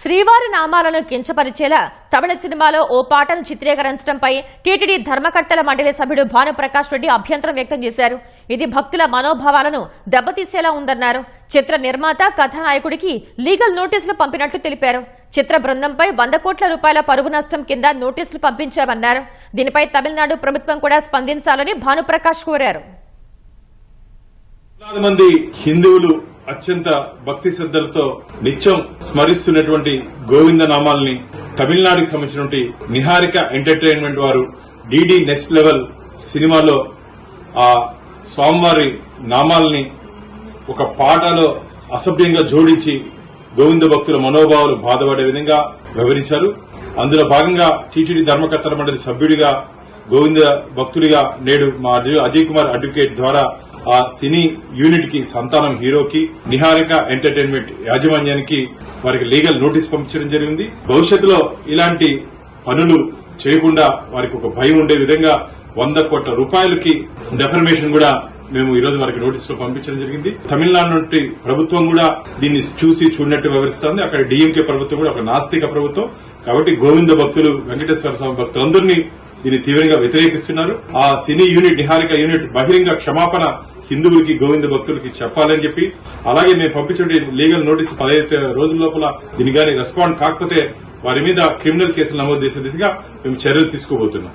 శ్రీవారి నామాలను కించపరిచేలా తమిళ సినిమాలో ఓ పాటను చిత్రీకరించడంపై టీటీడీ ధర్మకర్తల మండలి సభ్యుడు భానుప్రకాష్ రెడ్డి అభ్యంతరం వ్యక్తం చేశారు. ఇది భక్తుల మనోభావాలను దెబ్బతీసేలా ఉందన్నారు. చిత్ర నిర్మాత కథానాయకుడికి లీగల్ నోటీసులు పంపినట్లు తెలిపారు. చిత్ర బృందంపై వంద కోట్ల రూపాయల పరుగు నష్టం కింద నోటీసులు పంపించామన్నారు. దీనిపై తమిళనాడు ప్రభుత్వం కూడా స్పందించాలని భానుప్రకాష్ కోరారు. మంది హిందువులు అత్యంత భక్తి శ్రద్దలతో నిత్యం స్మరిస్తున్నటువంటి గోవింద నామాల్ని తమిళనాడుకి సంబంధించినటువంటి నిహారిక ఎంటర్టైన్మెంట్ వారు డిడి నెక్స్ట్ లెవెల్ సినిమాలో ఆ స్వామివారి నామాల్ని ఒక పాటలో అసభ్యంగా జోడించి గోవింద భక్తుల మనోభావాలు బాధపడే విధంగా వివరించారు. అందులో భాగంగా టీటీడీ ధర్మకర్తల మండలి సభ్యుడిగా గోవింద భక్తుడిగా నేడు మా అజయ్ అజయ్ కుమార్ అడ్వకేట్ ద్వారా ఆ సినీ యూనిట్కి సంతానం హీరోకి నిహారిక ఎంటర్టైన్మెంట్ యాజమాన్యానికి వారికి లీగల్ నోటీస్ పంపించడం జరిగింది. భవిష్యత్తులో ఇలాంటి పనులు చేయకుండా వారికి ఒక భయం ఉండే విధంగా వంద కోట్ల రూపాయలకి డెఫర్మేషన్ కూడా మేము ఈ రోజు వారికి నోటీసులు పంపించడం జరిగింది. తమిళనాడు నుండి ప్రభుత్వం కూడా దీన్ని చూసి చూడనట్టు వివరిస్తోంది. అక్కడ డీఎంకే ప్రభుత్వం కూడా ఒక నాస్తిక ప్రభుత్వం. కాబట్టి గోవింద భక్తులు వెంకటేశ్వర స్వామి భక్తులందరినీ దీన్ని తీవ్రంగా వ్యతిరేకిస్తున్నారు. ఆ సినీ యూనిట్ నిహారిక యూనిట్ బహిరంగ క్షమాపణ హిందువులకి గోవింద భక్తులకి చెప్పాలని చెప్పి అలాగే మేము పంపించిన లీగల్ నోటీసు పదహైదు రోజుల లోపల దీని గాని రెస్పాండ్ కాకపోతే వారి మీద క్రిమినల్ కేసులు నమోదు చేసే దిశగా మేము చర్యలు తీసుకోబోతున్నాం.